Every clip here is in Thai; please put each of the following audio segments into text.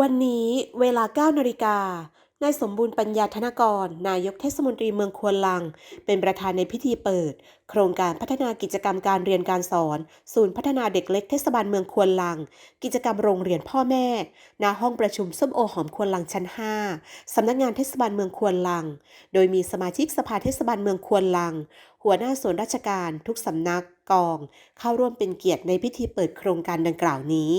วันนี้เวลา 9 นาฬิกา นายสมบูรณ์ปัญญาธนกร นายกเทศมนตรีเมืองควนลัง เป็นประธานในพิธีเปิด โครงการพัฒนากิจกรรมการเรียนการสอน ศูนย์พัฒนาเด็กเล็กเทศบาลเมืองควนลัง กิจกรรมโรงเรียนพ่อแม่ ณ ห้องประชุมส้มโอหอมควนลังชั้น 5 สำนักงานเทศบาลเมืองควนลัง โดยมีสมาชิกสภาเทศบาลเมืองควนลัง หัวหน้าส่วนราชการ ทุกสำนักกอง เข้าร่วมเป็นเกียรติในพิธีเปิดโครงการดังกล่าวนี้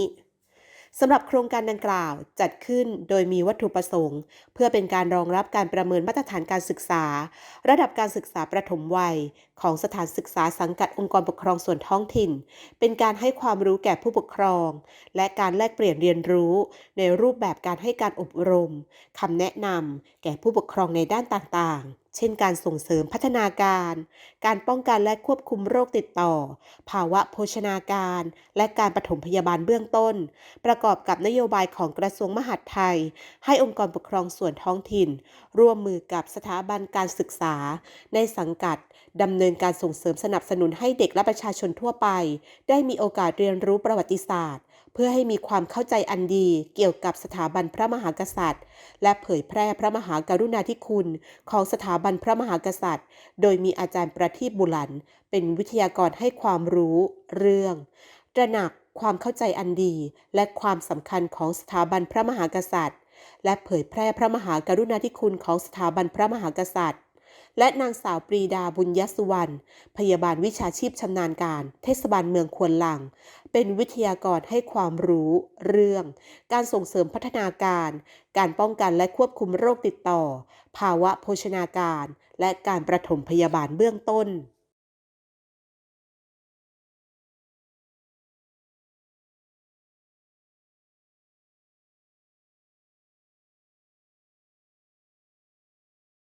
สำหรับโครงการดังกล่าวจัดขึ้นโดยมีวัตถุประสงค์ เพื่อเป็นการรองรับการประเมินมาตรฐานการศึกษา ระดับการศึกษาประถมวัย ของสถานศึกษาสังกัดองค์กรปกครองส่วนท้องถิ่น เป็นการให้ความรู้แก่ผู้ปกครอง และการแลกเปลี่ยนเรียนรู้ ในรูปแบบการให้การอบรมคำแนะนำแก่ผู้ปกครองในด้านต่างๆ เช่นการส่งเสริมพัฒนาการ การป้องกันและควบคุมโรคติดต่อ ภาวะโภชนาการ และการปฐมพยาบาลเบื้องต้น ประกอบกับนโยบายของกระทรวงมหาดไทย ให้องค์กรปกครองส่วนท้องถิ่น ร่วมมือกับสถาบันการศึกษา ในสังกัดดำเนินการส่งเสริมสนับสนุนให้เด็กและประชาชนทั่วไป ได้มีโอกาสเรียนรู้ประวัติศาสตร์ เพื่อให้มีความเข้าใจอันดีเกี่ยวกับสถาบันพระมหากษัตริย์ และเผยแพร่พระมหากรุณาธิคุณของสถาบันพระมหากษัตริย์ โดยมีอาจารย์ประทีปบุลัน เป็นวิทยากรให้ความรู้เรื่องตระหนักความเข้าใจอันดี และความสำคัญของสถาบันพระมหากษัตริย์ และเผยแพร่พระมหากรุณาธิคุณของสถาบันพระมหากษัตริย์ และนางสาวปรีดาบุญยสุวรรณพยาบาลวิชาชีพชำนาญการ เทศบาลเมืองควนลัง เป็นวิทยากรให้ความรู้เรื่อง การส่งเสริมพัฒนาการ การป้องกันและควบคุมโรคติดต่อ ภาวะโภชนาการ และการประถมพยาบาลเบื้องต้น